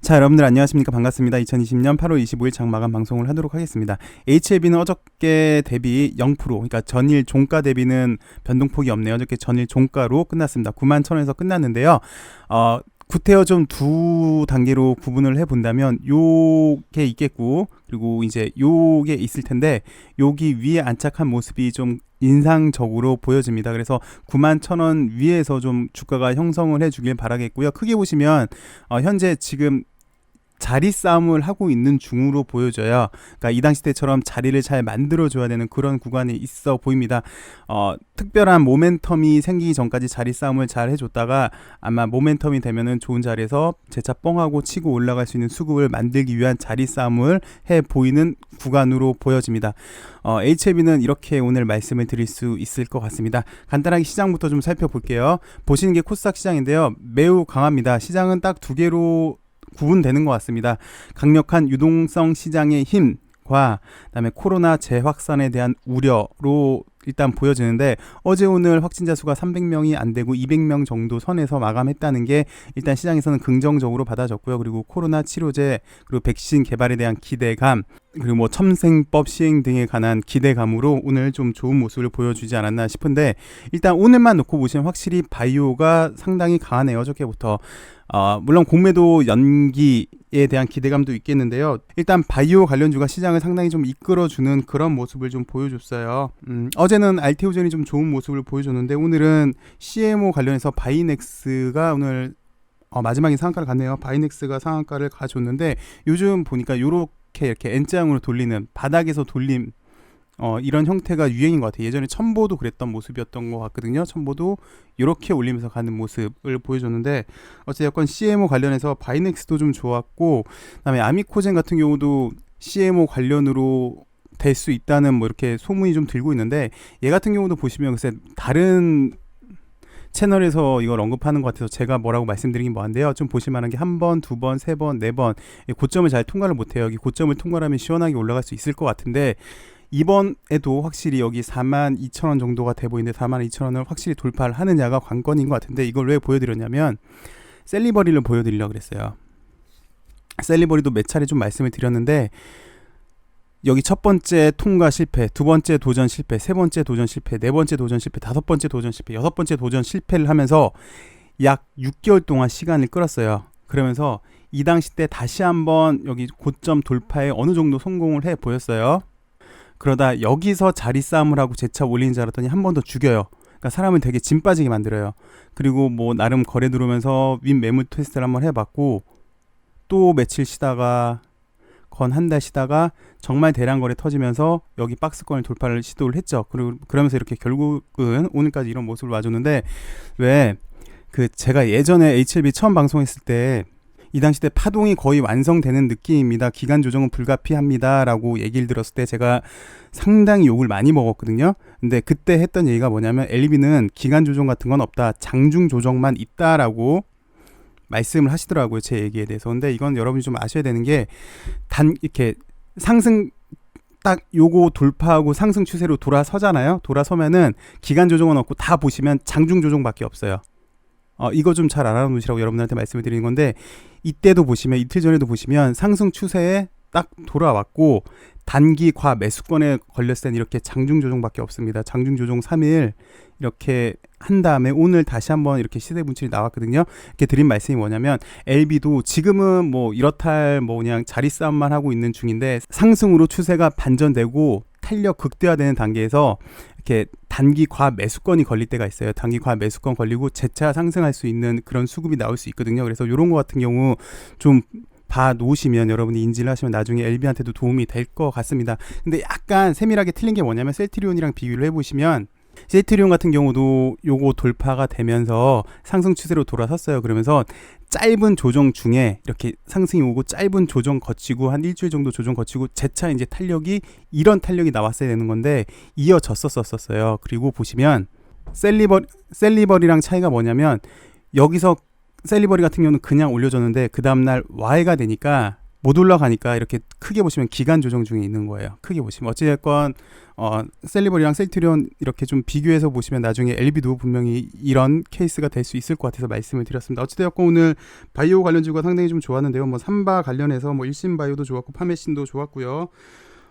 자, 여러분들 안녕하십니까? 반갑습니다. 2020년 8월 25일 장 마감 방송을 하도록 하겠습니다. HLB는 어저께 대비 0%, 그러니까 전일 종가 대비는 변동폭이 없네요. 어저께 전일 종가로 끝났습니다. 9만 1천원에서 끝났는데요. 어, 구태여 좀 두 단계로 구분을 해 본다면 요게 있겠고 그리고 이제 요게 있을 텐데 여기 위에 안착한 모습이 좀 인상적으로 보여집니다. 그래서 9만 1천원 위에서 좀 주가가 형성을 해 주길 바라겠고요. 크게 보시면 어, 현재 지금 자리 싸움을 하고 있는 중으로 보여져요. 그러니까 이 당시 때처럼 자리를 잘 만들어줘야 되는 그런 구간이 있어 보입니다. 어, 특별한 모멘텀이 생기기 전까지 자리 싸움을 잘 해줬다가 아마 모멘텀이 되면은 좋은 자리에서 재차 뻥하고 치고 올라갈 수 있는 수급을 만들기 위한 자리 싸움을 해 보이는 구간으로 보여집니다. 어, HLB는 이렇게 오늘 말씀을 드릴 수 있을 것 같습니다. 간단하게 시장부터 좀 살펴볼게요. 보시는 게 코스닥 시장인데요. 매우 강합니다. 시장은 딱 두 개로 구분되는 것 같습니다. 강력한 유동성 시장의 힘과 그다음에 코로나 재확산에 대한 우려로 일단 보여지는데 어제 오늘 확진자 수가 300명이 안 되고 200명 정도 선에서 마감했다는 게 일단 시장에서는 긍정적으로 받아졌고요. 그리고 코로나 치료제 그리고 백신 개발에 대한 기대감 그리고 뭐 첨생법 시행 등에 관한 기대감으로 오늘 좀 좋은 모습을 보여주지 않았나 싶은데 일단 오늘만 놓고 보시면 확실히 바이오가 상당히 강하네요. 어저께부터 어, 물론 공매도 연기에 대한 기대감도 있겠는데요. 일단 바이오 관련주가 시장을 상당히 좀 이끌어주는 그런 모습을 좀 보여줬어요. 음, 어제는 알테오젠이 좀 좋은 모습을 보여줬는데 오늘은 CMO 관련해서 바이넥스가 오늘 어, 마지막에 상한가를 갔네요. 바이넥스가 상한가를 가줬는데 요즘 보니까 요렇게 이렇게 N자형으로 돌리는 바닥에서 돌림 어, 이런 형태가 유행인 것 같아요. 예전에 첨보도 그랬던 모습이었던 것 같거든요. 첨보도 이렇게 올리면서 가는 모습을 보여줬는데 어쨌든 CMO 관련해서 바이넥스도 좀 좋았고 그다음에 아미코젠 같은 경우도 CMO 관련으로 될 수 있다는 뭐 이렇게 소문이 좀 들고 있는데 얘 같은 경우도 보시면 글쎄 다른 채널에서 이걸 언급하는 것 같아서 제가 뭐라고 말씀드리긴 뭐한데요. 좀 보실 만한 게 한 번, 두 번, 세 번, 네 번 고점을 잘 통과를 못해요. 여기 고점을 통과하면 시원하게 올라갈 수 있을 것 같은데 이번에도 확실히 여기 4만 2천 원 정도가 돼 보이는데 4만 2천 원을 확실히 돌파를 하느냐가 관건인 것 같은데 이걸 왜 보여드렸냐면 셀리버리를 보여드리려고 그랬어요. 셀리버리도 몇 차례 좀 말씀을 드렸는데 여기 첫 번째 통과 실패, 두 번째 도전 실패, 세 번째 도전 실패, 네 번째 도전 실패, 다섯 번째 도전 실패, 여섯 번째 도전 실패를 하면서 약 6개월 동안 시간을 끌었어요. 그러면서 이 당시 때 다시 한번 여기 고점 돌파에 어느 정도 성공을 해 보였어요. 그러다 여기서 자리 싸움을 하고 재차 올리는 줄 알았더니 한 번 더 죽여요. 그러니까 사람을 되게 진 빠지게 만들어요. 그리고 뭐 나름 거래 들어오면서 윈 매물 테스트를 한번 해봤고 또 며칠 쉬다가 건 한 달 쉬다가 정말 대량 거래 터지면서 여기 박스권을 돌파를 시도를 했죠. 그리고 그러면서 이렇게 결국은 오늘까지 이런 모습을 와줬는데 왜 그 제가 예전에 HLB 처음 방송했을 때 이 당시 때 파동이 거의 완성되는 느낌입니다. 기간 조정은 불가피합니다라고 얘기를 들었을 때 제가 상당히 욕을 많이 먹었거든요. 근데 그때 했던 얘기가 뭐냐면 LB는 기간 조정 같은 건 없다. 장중 조정만 있다라고 말씀을 하시더라고요. 제 얘기에 대해서. 근데 이건 여러분이 좀 아셔야 되는 게 단 이렇게 상승 딱 요거 돌파하고 상승 추세로 돌아서잖아요. 돌아서면은 기간 조정은 없고 다 보시면 장중 조정밖에 없어요. 어, 이거 좀 잘 알아놓으시라고 여러분들한테 말씀을 드리는 건데 이때도 보시면 이틀 전에도 보시면 상승 추세에 딱 돌아왔고 단기 과 매수권에 걸렸을 땐 이렇게 장중 조정밖에 없습니다. 장중 조정 3일 이렇게 한 다음에 오늘 다시 한번 이렇게 시세 분출이 나왔거든요. 이렇게 드린 말씀이 뭐냐면 LB도 지금은 뭐 이렇다 할 뭐 그냥 자리 싸움만 하고 있는 중인데 상승으로 추세가 반전되고 탄력 극대화되는 단계에서 이렇게 단기 과 매수권이 걸릴 때가 있어요. 단기 과 매수권 걸리고 재차 상승할 수 있는 그런 수급이 나올 수 있거든요. 그래서 이런 거 같은 경우 좀 봐 놓으시면 여러분이 인지를 하시면 나중에 LB한테도 도움이 될 것 같습니다. 근데 약간 세밀하게 틀린 게 뭐냐면 셀트리온이랑 비교를 해보시면 셀트리온 같은 경우도 요거 돌파가 되면서 상승 추세로 돌아섰어요. 그러면서 짧은 조정 중에 이렇게 상승이 오고 짧은 조정 거치고 한 일주일 정도 조정 거치고 재차 이제 탄력이 이런 탄력이 나왔어야 되는 건데 이어졌었었어요. 그리고 보시면 셀리버 셀리버리랑 차이가 뭐냐면 여기서 셀리버리 같은 경우는 그냥 올려줬는데 그 다음날 Y가 되니까 못 올라가니까 이렇게 크게 보시면 기간 조정 중에 있는 거예요. 크게 보시면 어찌됐건 어 셀리버리랑 셀트리온 이렇게 좀 비교해서 보시면 나중에 LB도 분명히 이런 케이스가 될 수 있을 것 같아서 말씀을 드렸습니다. 어찌되었건 오늘 바이오 관련주가 상당히 좀 좋았는데요. 뭐 삼바 관련해서 뭐 일신 바이오도 좋았고 파메신도 좋았고요.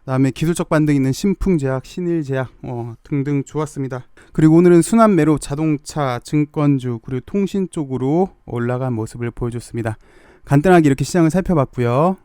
그다음에 기술적 반등 있는 신풍제약, 신일제약 어, 등등 좋았습니다. 그리고 오늘은 순환 매로 자동차, 증권주 그리고 통신 쪽으로 올라간 모습을 보여줬습니다. 간단하게 이렇게 시장을 살펴봤고요.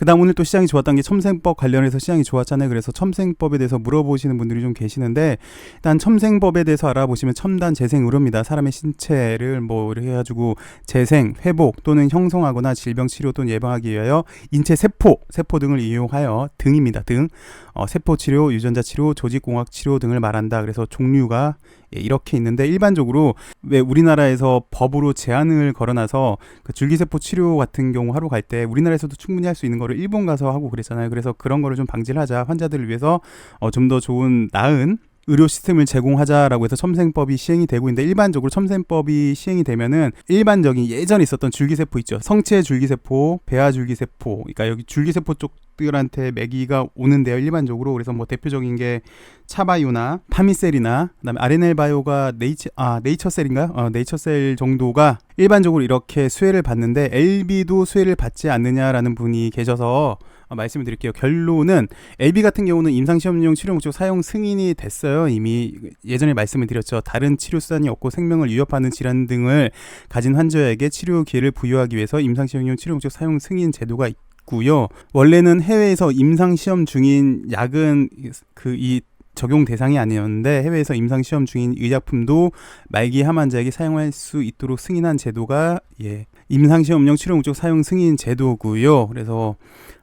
그다음 오늘 또 시장이 좋았던 게 첨생법 관련해서 시장이 좋았잖아요. 그래서 첨생법에 대해서 물어보시는 분들이 좀 계시는데 일단 첨생법에 대해서 알아보시면 첨단 재생 의료입니다. 사람의 신체를 뭐 이렇게 해가지고 재생, 회복 또는 형성하거나 질병 치료 또는 예방하기 위하여 인체 세포, 세포 등을 이용하여 등입니다. 등 어, 세포 치료, 유전자 치료, 조직 공학 치료 등을 말한다. 그래서 종류가 예, 이렇게 있는데 일반적으로 왜 우리나라에서 법으로 제한을 걸어놔서 그 줄기세포 치료 같은 경우 하러 갈 때 우리나라에서도 충분히 할 수 있는 거를 일본 가서 하고 그랬잖아요. 그래서 그런 거를 좀 방지를 하자 환자들을 위해서 어, 좀 더 좋은 나은 의료 시스템을 제공하자라고 해서 첨생법이 시행이 되고 있는데 일반적으로 첨생법이 시행이 되면은 일반적인 예전에 있었던 줄기세포 있죠. 성체 줄기세포, 배아 줄기세포. 그러니까 여기 줄기세포 쪽들한테 매기가 오는데요. 일반적으로 그래서 뭐 대표적인 게 차바이오나 파미셀이나 그다음에 아레넬 바이오가 네이처 아 네이처셀인가요? 어, 네이처셀 정도가 일반적으로 이렇게 수혜를 받는데 LB도 수혜를 받지 않느냐라는 분이 계셔서 어, 말씀을 드릴게요. 결론은 LB 같은 경우는 임상시험용 치료 목적 사용 승인이 됐어요. 이미 예전에 말씀을 드렸죠. 다른 치료 수단이 없고 생명을 위협하는 질환 등을 가진 환자에게 치료 기회를 부여하기 위해서 임상시험용 치료 목적 사용 승인 제도가 있고요. 원래는 해외에서 임상 시험 중인 약은 그이 적용 대상이 아니었는데 해외에서 임상 시험 중인 의약품도 말기 암 환자에게 사용할 수 있도록 승인한 제도가 예 임상 시험용 치료 목적 사용 승인 제도고요. 그래서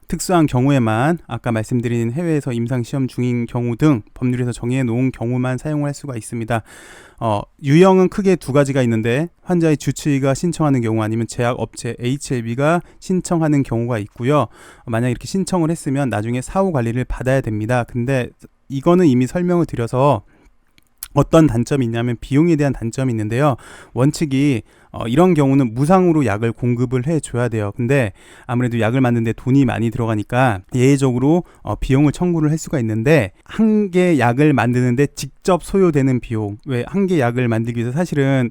특수한 경우에만 아까 말씀드린 해외에서 임상 시험 중인 경우 등 법률에서 정해 놓은 경우만 사용할 수가 있습니다. 어, 유형은 크게 두 가지가 있는데 환자의 주치의가 신청하는 경우 아니면 제약 업체 HLB가 신청하는 경우가 있고요. 만약 이렇게 신청을 했으면 나중에 사후 관리를 받아야 됩니다. 근데 이거는 이미 설명을 드려서 어떤 단점이 있냐면 비용에 대한 단점이 있는데요. 원칙이 어, 이런 경우는 무상으로 약을 공급을 해줘야 돼요. 근데 아무래도 약을 만드는데 돈이 많이 들어가니까 예외적으로 어, 비용을 청구를 할 수가 있는데 한 개 약을 만드는데 직접 소요되는 비용 왜 한 개 약을 만들기 위해서 사실은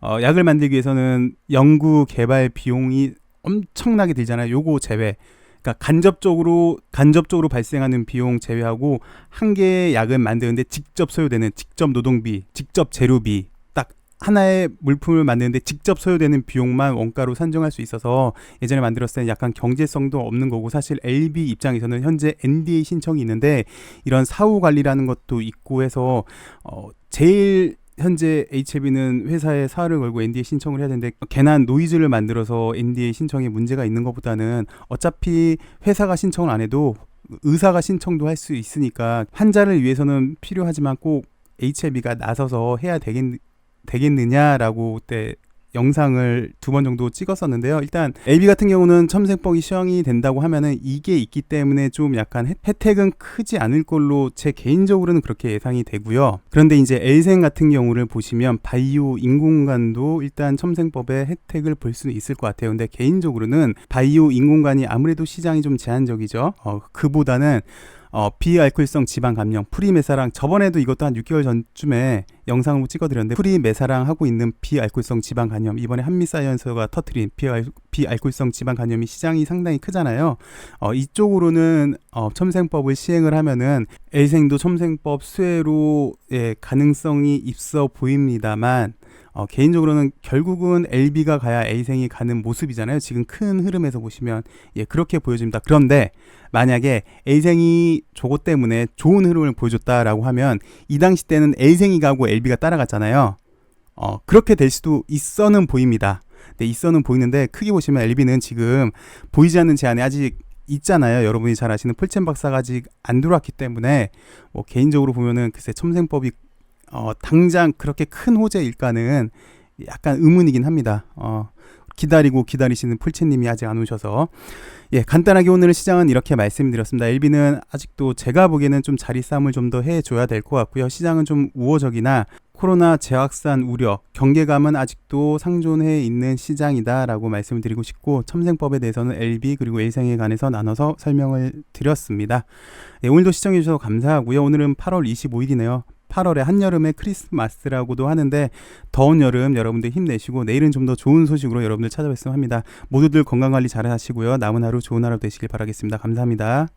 어, 약을 만들기 위해서는 연구 개발 비용이 엄청나게 들잖아요. 요거 제외. 그러니까 간접적으로 간접적으로 발생하는 비용 제외하고 한 개의 약을 만드는데 직접 소요되는 직접 노동비, 직접 재료비 딱 하나의 물품을 만드는데 직접 소요되는 비용만 원가로 산정할 수 있어서 예전에 만들었을 때 약간 경제성도 없는 거고 사실 LB 입장에서는 현재 NDA 신청이 있는데 이런 사후 관리라는 것도 있고 해서 어 제일 현재 HLB는 회사에 사활을 걸고 NDA 신청을 해야 되는데 괜한 노이즈를 만들어서 NDA 신청에 문제가 있는 것보다는 어차피 회사가 신청을 안 해도 의사가 신청도 할 수 있으니까 환자를 위해서는 필요하지만 꼭 HLB가 나서서 해야 되겠, 되겠느냐라고 그때 영상을 두 번 정도 찍었었는데요. 일단 AB 같은 경우는 첨생법이 시행이 된다고 하면은 이게 있기 때문에 좀 약간 혜택은 크지 않을 걸로 제 개인적으로는 그렇게 예상이 되고요. 그런데 이제 엘생 같은 경우를 보시면 바이오 인공관도 일단 첨생법의 혜택을 볼수 있을 것 같아요. 근데 개인적으로는 바이오 인공관이 아무래도 시장이 좀 제한적이죠. 어, 그보다는 어, 비알코올성 지방 감염 프리메사랑 저번에도 이것도 한 6개월 전쯤에 영상을 찍어드렸는데 프리메사랑 하고 있는 비알코올성 지방 감염 이번에 한미사이언스가 터트린 비알, 비알코올성 지방 감염이 시장이 상당히 크잖아요. 어, 이쪽으로는 어, 첨생법을 시행을 하면은 엘생도 첨생법 수혜로의 가능성이 있어 보입니다만 어, 개인적으로는 결국은 LB가 가야 A생이 가는 모습이잖아요. 지금 큰 흐름에서 보시면 예 그렇게 보여집니다. 그런데 만약에 A생이 저것 때문에 좋은 흐름을 보여줬다라고 하면 이 당시 때는 A생이 가고 LB가 따라갔잖아요. 어, 그렇게 될 수도 있어는 보입니다. 네, 있어는 보이는데 크게 보시면 LB는 지금 보이지 않는 제한이 아직 있잖아요. 여러분이 잘 아시는 폴첸 박사가 아직 안 들어왔기 때문에 뭐 개인적으로 보면은 글쎄 첨생법이 어, 당장 그렇게 큰 호재일까는 약간 의문이긴 합니다. 어, 기다리고 기다리시는 풀치님이 아직 안 오셔서 예 간단하게 오늘은 시장은 이렇게 말씀드렸습니다. LB는 아직도 제가 보기에는 좀 자리 싸움을 좀 더 해줘야 될 것 같고요. 시장은 좀 우호적이나 코로나 재확산 우려, 경계감은 아직도 상존해 있는 시장이다라고 말씀을 드리고 싶고 첨생법에 대해서는 LB 그리고 A생에 관해서 나눠서 설명을 드렸습니다. 네, 오늘도 시청해 주셔서 감사하고요. 오늘은 8월 25일이네요. 8월의 한여름의 크리스마스라고도 하는데 더운 여름 여러분들 힘내시고 내일은 좀 더 좋은 소식으로 여러분들 찾아뵙으면 합니다. 모두들 건강 관리 잘 하시고요. 남은 하루 좋은 하루 되시길 바라겠습니다. 감사합니다.